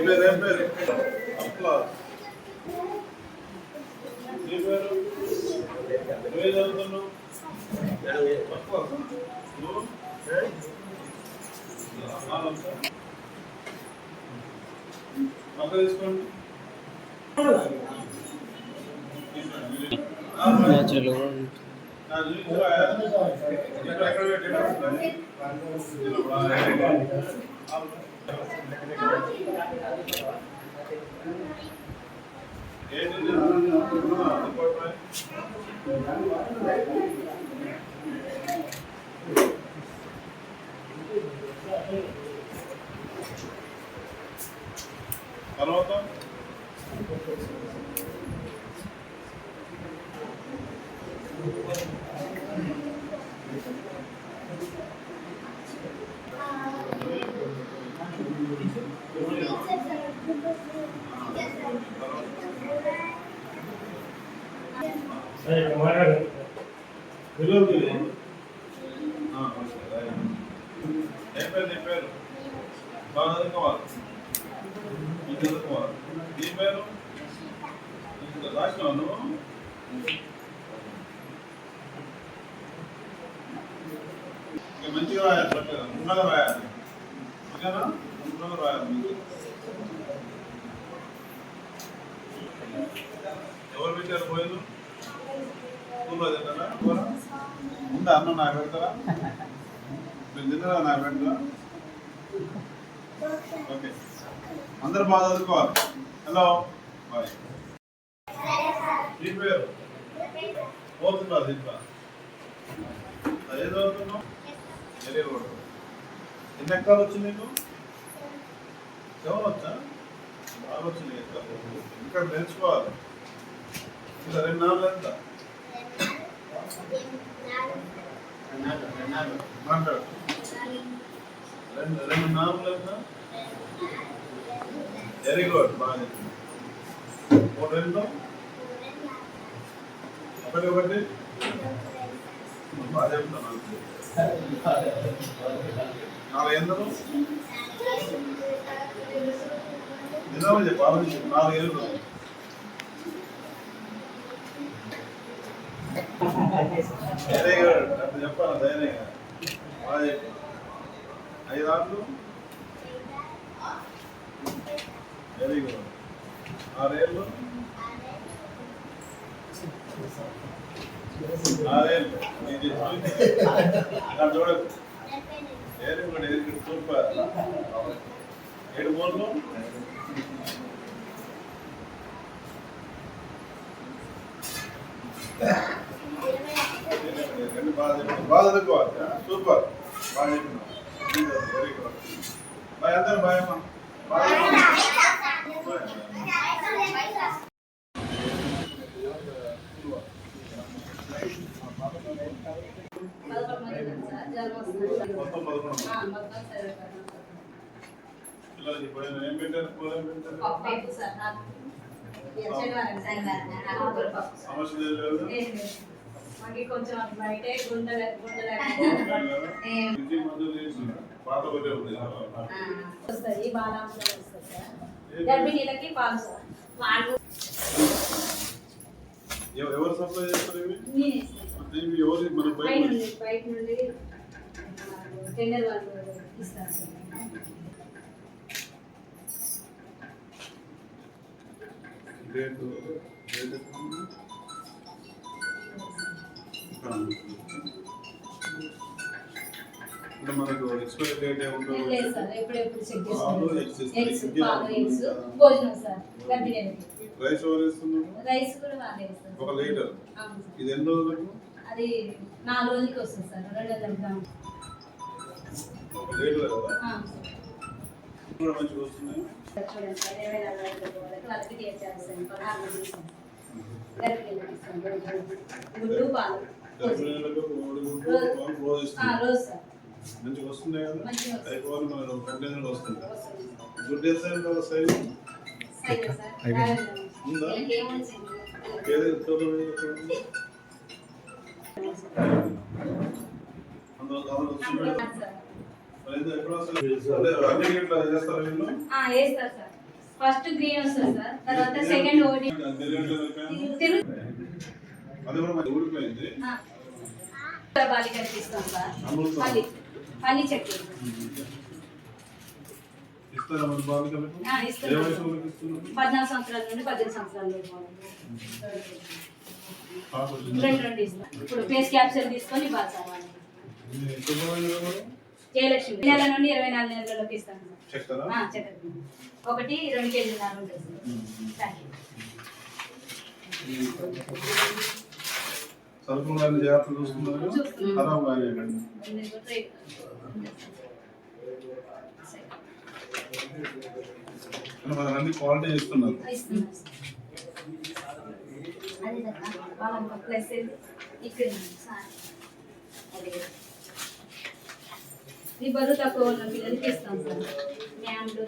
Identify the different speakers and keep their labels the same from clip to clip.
Speaker 1: పేరు పేరు అట్లా నీ పేరు నువ్వే చదువుతున్నావు తర్వాత పిల్లలకి ఏం పేరు నీ పేరు బాగా చదువుకోవాలి నువ్వు చదువుకోవాలి నీ పేరు రాసినావు నువ్వు ఇక మంచిగా రాయాలి చక్కగా రాయాలి. ఓకేనా? ఉన్నగా రాయాలి ఎవరు పెట్టారు పోయిన స్కూల్లో తింటారా? ఉందా? అన్నం నాకు పెడతారా? మీరు తిన్నారా నాకు పెడతారా? ఓకే. అందరు బాగా చదువుకోవాలి. హలో. బాయ్. నీ పేరు? పోతుందా దీంట్లో? అదే చదువుతున్నావు? వెరీ గుడ్ ఎన్ని ఎక్కలు వచ్చింది నీకు? సెవెన్ బాగా వచ్చింది ఎక్కడ ఇక్కడ నేర్చుకోవాలి. ఇలా రెండు నాలుగు ఎంత? రెండు రెండు నాలుగు వెరీ గుడ్ బాగా మూడు రెండు? ఒకటి ఒకటి? బాగా చెప్తాను నాలుగు. ఎందుకు నిజమే చెప్పు ఆలోచించు. నాలుగు ఏళ్ళు వెరీ గుడ్ అట్లా చెప్పాలి ధైర్యంగా ఐదు ఆటలు వెరీ గుడ్ ఆరేళ్ళు? ఆరేళ్ళు. ఇది చూడకు very good very good super. ఏడు బోర్లు రెండు బాగా చెప్పారు బాగా చదువుకోవాలి సూపర్ బాగా చెప్పినావు వెరీ గుడ్ బాయ్ అందరు బాయ్ అమ్మా బాయ్ మొత్తం పదకొండు పిల్లలకి పోయిన ఏం పెట్టారు కూర ఏం పెట్టారు సమస్య లేదు
Speaker 2: మాకి కొంచెం బయటే గుండెల వస్తుంది బాలాంశం వస్తుంది గర్భిణీలకి పాలు
Speaker 1: ఎవ- ఎవరు సప్లై చేస్తారు ఇవి? ఎవరు మన
Speaker 2: బయట నుండి బయట నుండి టెండర్ వాళ్ళు ఇస్తారు.
Speaker 1: రేటు రేటు అంటే మనకు ఎక్స్పైరీ డేట్ ఏముంటుంది
Speaker 2: లేదు సార్ ఎప్పుడెప్పుడు చెక్? భోజనం సార్
Speaker 1: రైస్ ఎవరు ఇస్తున్నారు
Speaker 2: రైస్ కూడా వాళ్ళే ఇస్తారు
Speaker 1: ఒక లీటర్
Speaker 2: అవును సార్.
Speaker 1: ఇది ఎన్ని రోజులకు?
Speaker 2: అది నాలుగు రోజులకి వస్తుంది సార్ రెండు వందల గ్రాములు.
Speaker 1: ఒక లీటర్ కదా?
Speaker 2: ఆ.
Speaker 1: కూడా మంచిగా వస్తున్నాయి?
Speaker 2: చూడండి సార్ ఇరవై నాలుగు వాళ్ళకి వాళ్ళకి సార్ పదహారు మంది. గుడ్డు పాలు. రోజు. సార్
Speaker 1: మంచిగా వస్తున్నాయి కదా. అయిపోవాలి మన కంటైనర్ వస్తుంది
Speaker 2: వస్తుంది.
Speaker 1: గుడ్ చేస్తాను కదా సైజ్. ఉందా?
Speaker 2: ఫస్ట్ గ్రీన్ వస్తుంది సార్ తర్వాత సెకండ్ ఓడి బాలి కనిపిస్తాం సార్. పల్లి. పల్లి
Speaker 1: ఇస్తున్నారు.
Speaker 2: పద్నాలుగు సంవత్సరాల నుండి పద్దెనిమిది సంవత్సరాల రెండు రెండు ఇస్తాం ఇప్పుడు ఫేస్ క్యాప్సూల్ తీసుకొని ఇవ్వాలి సార్? జయలక్ష్మి. నెల నుండి ఇరవై నాలుగు నెలలలోకి ఇస్తాను సార్ ఒకటి రెండు కేజీలు నాలుగు ఉంటుంది సార్ థ్యాంక్ యూ
Speaker 1: సరుకులు కానీ జాగ్రత్తలు చూస్తున్నారు.
Speaker 2: చూస్తున్నాం.
Speaker 1: ఖరాబ్ కానీ ఎక్కడి మరి అన్ని క్వాలిటీ ఇస్తున్నారు
Speaker 2: బరువు తక్కువ ఉన్న పిల్లలకి ఇస్తాం సార్. మ్యాండ్లు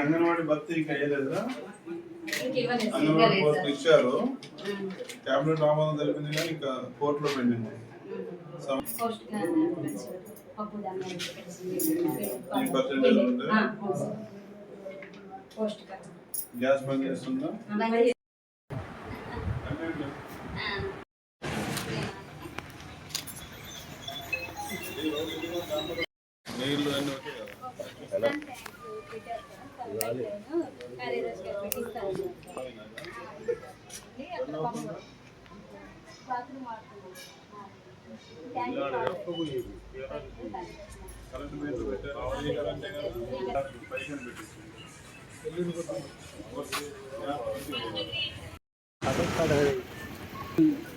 Speaker 1: అంగన్వాడీ భర్తీ ఇంకా
Speaker 2: సార్.
Speaker 1: అంగన్వాడీ పోస్ట్. ఇచ్చారు. క్యాబినెట్ ఆమోదం తెలిపింది కానీ ఇంకా కోర్టులో.
Speaker 2: పౌష్టిక
Speaker 1: గ్యాస్ బంద్ చేస్తుందా? నీళ్ళు అన్నీ ఓకే కదా? కరెంట్ మీటర్ పెట్టారు ఈ కరెంటే కదా పైసలు పెట్టేసి